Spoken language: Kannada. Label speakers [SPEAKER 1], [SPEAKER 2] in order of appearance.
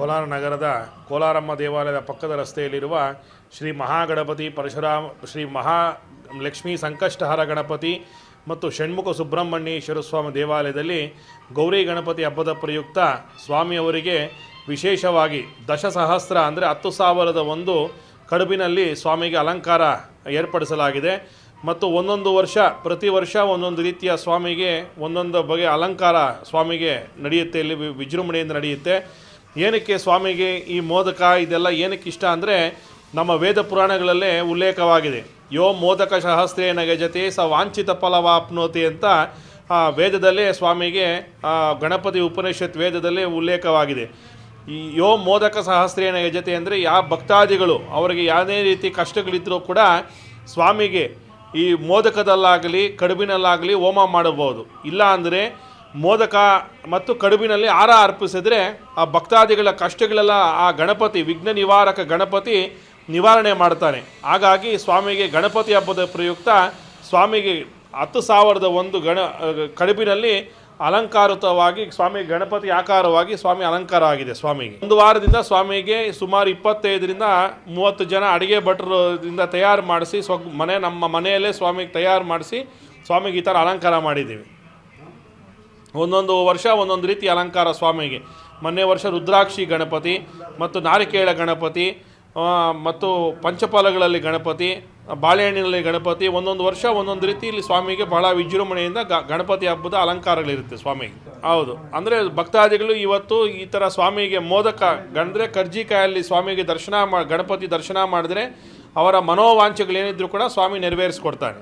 [SPEAKER 1] ಕೋಲಾರ ನಗರದ ಕೋಲಾರಮ್ಮ ದೇವಾಲಯದ ಪಕ್ಕದ ರಸ್ತೆಯಲ್ಲಿರುವ ಶ್ರೀ ಮಹಾಗಣಪತಿ ಪರಶುರಾಮ, ಶ್ರೀ ಮಹಾ ಲಕ್ಷ್ಮೀ ಸಂಕಷ್ಟಹರ ಗಣಪತಿ ಮತ್ತು ಷಣ್ಮುಖ ಸುಬ್ರಹ್ಮಣ್ಯೇಶ್ವರ ಸ್ವಾಮಿ ದೇವಾಲಯದಲ್ಲಿ ಗೌರಿ ಗಣಪತಿ ಹಬ್ಬದ ಪ್ರಯುಕ್ತ ಸ್ವಾಮಿಯವರಿಗೆ ವಿಶೇಷವಾಗಿ ದಶಸಹಸ್ರ ಅಂದರೆ ಹತ್ತು ಸಾವಿರದ ಒಂದು ಕಡುಬಿನಲ್ಲಿ ಸ್ವಾಮಿಗೆ ಅಲಂಕಾರ ಏರ್ಪಡಿಸಲಾಗಿದೆ. ಮತ್ತು ಒಂದೊಂದು ವರ್ಷ, ಪ್ರತಿ ವರ್ಷ ಒಂದೊಂದು ರೀತಿಯ ಸ್ವಾಮಿಗೆ ಒಂದೊಂದು ಬಗೆಯ ಅಲಂಕಾರ ಸ್ವಾಮಿಗೆ ನಡೆಯುತ್ತೆ, ಇಲ್ಲಿ ವಿಜೃಂಭಣೆಯಿಂದ ನಡೆಯುತ್ತೆ. ಏನಕ್ಕೆ ಸ್ವಾಮಿಗೆ ಈ ಮೋದಕ ಇದೆಲ್ಲ ಏನಕ್ಕೆ ಇಷ್ಟ ಅಂದರೆ ನಮ್ಮ ವೇದ ಪುರಾಣಗಳಲ್ಲೇ ಉಲ್ಲೇಖವಾಗಿದೆ. ಯೋ ಮೋದಕ ಸಹಸ್ರೇನ ಗಜತೆ ಸ ವಾಂಛಿತ ಫಲವಾಪ್ನೋತಿ ಅಂತ ವೇದದಲ್ಲೇ ಸ್ವಾಮಿಗೆ ಗಣಪತಿ ಉಪನಿಷತ್ ವೇದದಲ್ಲೇ ಉಲ್ಲೇಖವಾಗಿದೆ. ಈ ಯೋ ಮೋದಕ ಸಹಸ್ರೇನ ಯಜತೆ ಅಂದರೆ ಯಾವ ಭಕ್ತಾದಿಗಳು, ಅವರಿಗೆ ಯಾವುದೇ ರೀತಿ ಕಷ್ಟಗಳಿದ್ದರೂ ಕೂಡ ಸ್ವಾಮಿಗೆ ಈ ಮೋದಕದಲ್ಲಾಗಲಿ, ಕಡುಬಿನಲ್ಲಾಗಲಿ ಹೋಮ ಮಾಡಬಹುದು. ಇಲ್ಲ ಅಂದರೆ ಮೋದಕ ಮತ್ತು ಕಡುಬಿನಲ್ಲಿ ಆರ ಅರ್ಪಿಸಿದ್ರೆ ಆ ಭಕ್ತಾದಿಗಳ ಕಷ್ಟಗಳೆಲ್ಲ ಆ ಗಣಪತಿ, ವಿಘ್ನ ನಿವಾರಕ ಗಣಪತಿ ನಿವಾರಣೆ ಮಾಡ್ತಾನೆ. ಹಾಗಾಗಿ ಸ್ವಾಮಿಗೆ ಗಣಪತಿ ಹಬ್ಬದ ಪ್ರಯುಕ್ತ ಸ್ವಾಮಿಗೆ ಹತ್ತು ಸಾವಿರದ ಒಂದು ಗಣ, ಕಡುಬಿನಲ್ಲಿ ಅಲಂಕಾರಿತವಾಗಿ ಸ್ವಾಮಿ ಗಣಪತಿ ಆಕಾರವಾಗಿ ಸ್ವಾಮಿ ಅಲಂಕಾರ ಆಗಿದೆ ಸ್ವಾಮಿಗೆ. ಒಂದು ವಾರದಿಂದ ಸ್ವಾಮಿಗೆ ಸುಮಾರು ಇಪ್ಪತ್ತೈದರಿಂದ ಮೂವತ್ತು ಜನ ಅಡುಗೆ ಭಟ್ರದಿಂದ ತಯಾರು ಮಾಡಿಸಿ ಸ್ವ ಮನೆ, ನಮ್ಮ ಮನೆಯಲ್ಲೇ ಸ್ವಾಮಿಗೆ ತಯಾರು ಮಾಡಿಸಿ ಸ್ವಾಮಿಗೆ ಈ ಥರ ಅಲಂಕಾರ ಮಾಡಿದ್ದೀವಿ. ಒಂದೊಂದು ವರ್ಷ, ಒಂದೊಂದು ರೀತಿ ಅಲಂಕಾರ ಸ್ವಾಮಿಗೆ. ಮೊನ್ನೆ ವರ್ಷ ರುದ್ರಾಕ್ಷಿ ಗಣಪತಿ ಮತ್ತು ನಾರಿಕೇಳ ಗಣಪತಿ ಮತ್ತು ಪಂಚಪಾಲಗಳಲ್ಲಿ ಗಣಪತಿ, ಬಾಳೆಹಣ್ಣಿನಲ್ಲಿ ಗಣಪತಿ, ಒಂದೊಂದು ವರ್ಷ, ಒಂದೊಂದು ರೀತಿ ಇಲ್ಲಿ ಸ್ವಾಮಿಗೆ ಬಹಳ ವಿಜೃಂಭಣೆಯಿಂದ ಗಣಪತಿ ಹಬ್ಬದ ಅಲಂಕಾರಗಳಿರುತ್ತೆ ಸ್ವಾಮಿಗೆ. ಹೌದು. ಅಂದರೆ ಭಕ್ತಾದಿಗಳು ಇವತ್ತು ಈ ಥರ ಸ್ವಾಮಿಗೆ ಮೋದಕ, ಗಂಡ್ರೆ ಕರ್ಜಿಕಾಯಲ್ಲಿ ಸ್ವಾಮಿಗೆ ದರ್ಶನ ಮಾ, ಗಣಪತಿ ದರ್ಶನ ಮಾಡಿದ್ರೆ ಅವರ ಮನೋವಾಂಛೆಗಳೇನಿದ್ರು ಕೂಡ ಸ್ವಾಮಿ ನೆರವೇರಿಸ್ಕೊಡ್ತಾನೆ.